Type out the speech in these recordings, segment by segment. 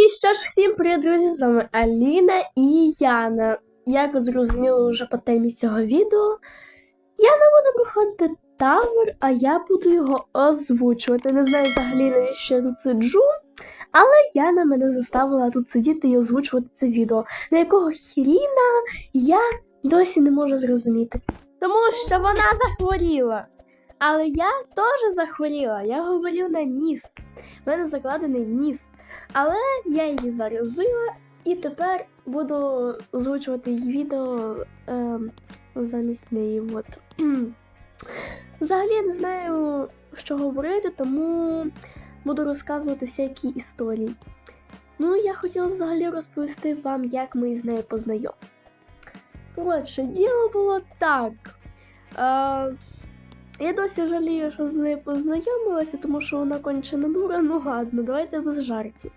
І що ж, всім привіт, друзі! З вами Аліна і Яна. Як ви зрозуміли вже по темі цього відео, я не буду проходити тавер, а я буду його озвучувати. Не знаю взагалі, навіщо я тут сиджу, але Яна мене заставила тут сидіти і озвучувати це відео, на якого хріна я досі не можу зрозуміти. Тому що вона захворіла. Але я теж захворіла, я говорю на ніс. У мене закладений ніс. Але я її заразила і тепер буду озвучувати її відео е, замість неї. От. Взагалі я не знаю, що говорити, тому буду розказувати всякі історії. Ну, я хотіла взагалі розповісти вам, як ми з нею познайомилися. Коротше, діло було так. Е, я досі жалію, що з нею познайомилася, тому що вона кончена дура. Ну ладно, давайте без жартів.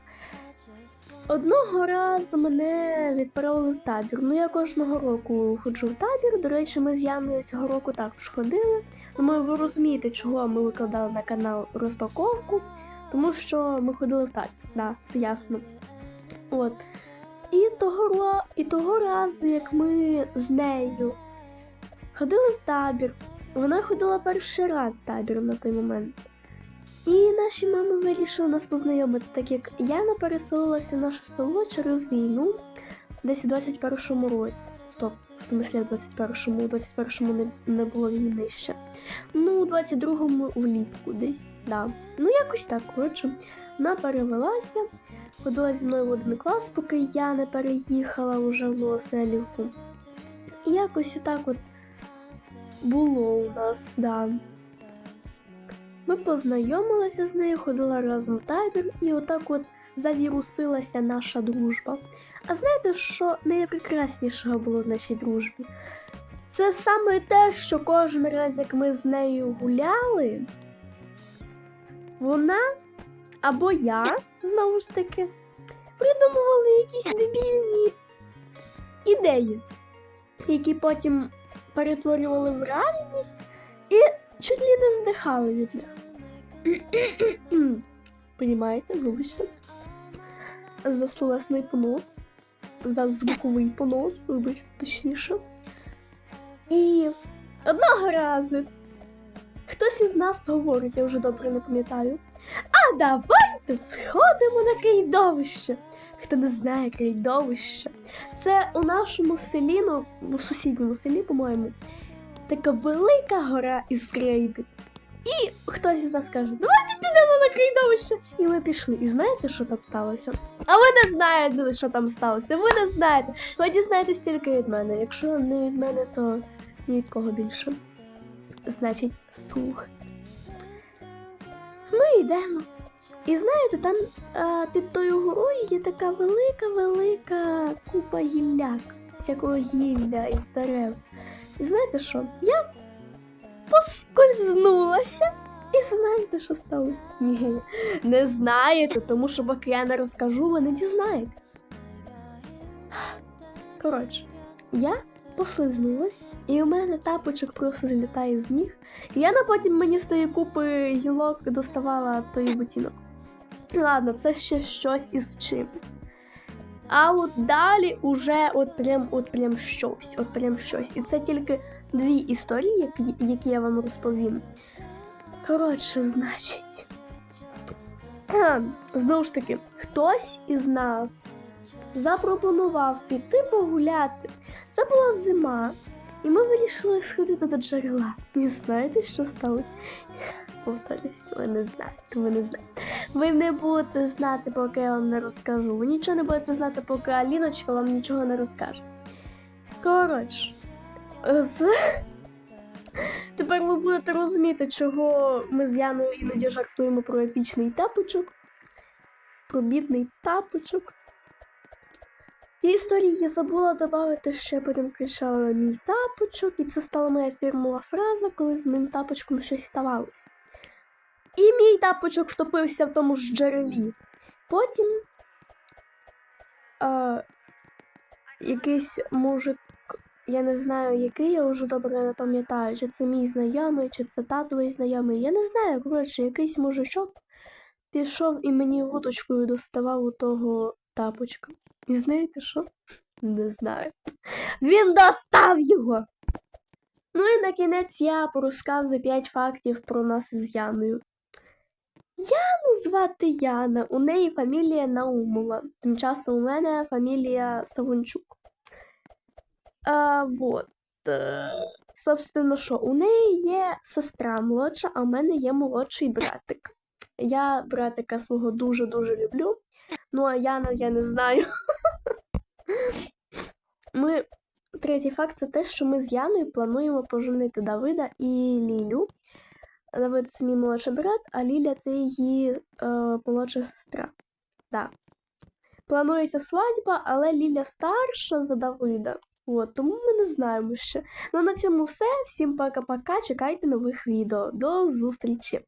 Одного разу мене відправили в табір. Ну я кожного року ходжу в табір. До речі, ми з Яною цього року також ходили. Думаю, ви розумієте, чого ми викладали на канал розпаковку, тому що ми ходили в табір. Да, ясно. От. І того, і того разу, як ми з нею ходили в табір, вона ходила перший раз в табір на той момент. І наші мами вирішили нас познайомити, так як Яна переселилася в наше село через війну десь у 21-му році. Стоп, в смислі в 21-му, у 21-му не, не було війни ще. Ну, у 22-му влітку десь, да. Ну, якось так, коротше. Вона перевелася, ходила зі мною в один клас, поки я не переїхала уже в Новоселівку. І якось отак от було у нас, да. Ми познайомилися з нею, ходила разом в табір, і отак от завірусилася наша дружба. А знаєте, що найпрекраснішого було в нашій дружбі? Це саме те, що кожен раз, як ми з нею гуляли, вона або я, знову ж таки, придумували якісь дебільні ідеї, які потім перетворювали в реальність і чуть ли не здихали від них. Понімаєте, вибачте. За словесний понос, за звуковий понос, вибачте точніше. І одного разу хтось із нас говорить, я вже добре не пам'ятаю. А давайте сходимо на крейдовище. Хто не знає крейдовище, це у нашому селі, ну у сусідньому селі, по-моєму, така велика гора із крейди. І хтось із нас каже, давайте підемо на крейдовище. І ми пішли. І знаєте, що там сталося? А ви не знаєте, що там сталося. Ви не знаєте. Ви дізнаєтесь тільки від мене. Якщо не від мене, то ні від кого більше. Значить, слух. Ми йдемо. І знаєте, там а, під тою горою є така велика-велика купа гілляк, всякого гілля із дерев. І знаєте що? Я поскользнулася. І знаєте, що сталося? Ні, не знаєте, тому що поки я не розкажу, ви не дізнаєте. Коротше, я послизнулась, і у мене тапочок просто злітає з ніг. І я на потім мені з тої купи гілок доставала той ботинок. Ладно, це ще щось із чимось. А от далі уже от прям от прям щось, от прям щось. І це тільки дві історії, які, які я вам розповім. Коротше, значить. Знову ж таки, хтось із нас запропонував піти погуляти. Це була зима, і ми вирішили сходити до джерела. І знаєте, що сталося? Повторюсь, ви не знаєте, ви не знаєте. Ви не будете знати, поки я вам не розкажу. Ви нічого не будете знати, поки Аліночка вам нічого не розкаже. Коротше, тепер ви будете розуміти, чого ми з Яною іноді жартуємо про епічний тапочок, про бідний тапочок. В історії я забула додати, що я потім кричала мій тапочок, і це стала моя фірмова фраза, коли з моїм тапочком щось ставалося. І мій тапочок втопився в тому ж джерелі. Потім е, якийсь мужик, я не знаю, який, я вже добре не пам'ятаю, чи це мій знайомий, чи це татовий знайомий. Я не знаю, коротше, якийсь мужичок пішов і мені вудочкою доставав у того тапочка. І знаєте що? Не знаю. Він достав його. Ну і на кінець я порозказую 5 фактів про нас із Яною. Яну звати Яна, у неї фамілія Наумова. Тим часом у мене фамілія Савончук. А, вот. Е, Собственно, що, у неї є сестра молодша, а в мене є молодший братик. Я братика свого дуже-дуже люблю. Ну, а Яна я не знаю. Ми... Третій факт це те, що ми з Яною плануємо поженити Давида і Лілю. Давид це мій молодший брат, а Ліля це її е, молодша сестра. Да. Планується свадьба, але Ліля старша за Давида. От, тому ми не знаємо ще. Ну на цьому все. Всім пока-пока. Чекайте нових відео. До зустрічі!